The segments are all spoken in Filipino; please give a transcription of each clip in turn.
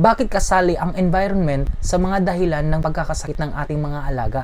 Bakit kasali ang environment sa mga dahilan ng pagkakasakit ng ating mga alaga?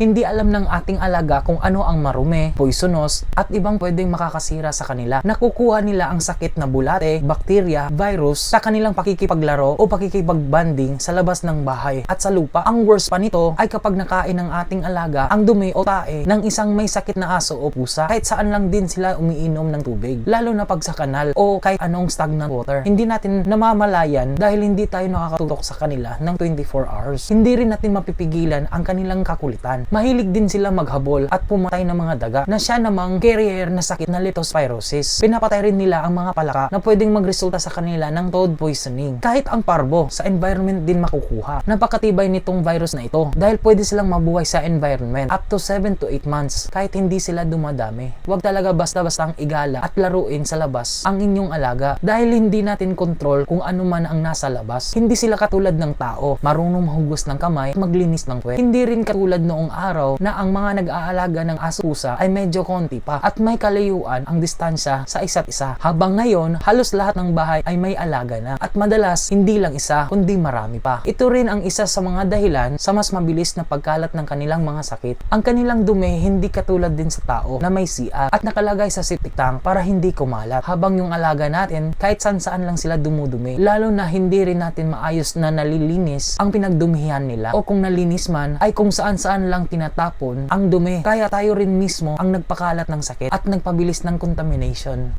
Hindi alam ng ating alaga kung ano ang marumi, poisonous, at ibang pwedeng makakasira sa kanila. Nakukuha nila ang sakit na bulate, bakterya, virus sa kanilang pakikipaglaro o pakikipagbanding sa labas ng bahay at sa lupa. Ang worst pa nito ay kapag nakain ng ating alaga ang dumi o tae ng isang may sakit na aso o pusa kahit saan lang din sila umiinom ng tubig. Lalo na pag sa kanal o kahit anong stagnant water. Hindi natin namamalayan dahil hindi tayo nakakatutok sa kanila ng 24 hours. Hindi rin natin mapipigilan ang kanilang kakulitan. Mahilig din sila maghabol at pumatay ng mga daga na siya namang carrier na sakit na leptospirosis. Pinapatay rin nila ang mga palaka na pwedeng magresulta sa kanila ng toad poisoning. Kahit ang parbo sa environment din makukuha. Napakatibay nitong virus na ito dahil pwede silang mabuhay sa environment up to 7 to 8 months kahit hindi sila dumadami. Huwag talaga basta-bastang igala at laruin sa labas ang inyong alaga dahil hindi natin control kung ano man ang nasa labas. Hindi sila katulad ng tao, marunong mahugos ng kamay at maglinis ng kwet. Hindi rin katulad noong araw na ang mga nag-aalaga ng aso-pusa ay medyo konti pa at may kalayuan ang distansya sa isa't isa. Habang ngayon, halos lahat ng bahay ay may alaga na at madalas hindi lang isa kundi marami pa. Ito rin ang isa sa mga dahilan sa mas mabilis na pagkalat ng kanilang mga sakit. Ang kanilang dumi hindi katulad din sa tao na may CR at nakalagay sa septic tank para hindi kumalat. Habang yung alaga natin, kahit saan saan lang sila dumudumi. Lalo na hindi rin natin maayos na nalilinis ang pinagdumihan nila o kung nalinis man ay kung saan saan lang tinatapon ang dumi. Kaya tayo rin mismo ang nagpakalat ng sakit at nagpabilis ng contamination.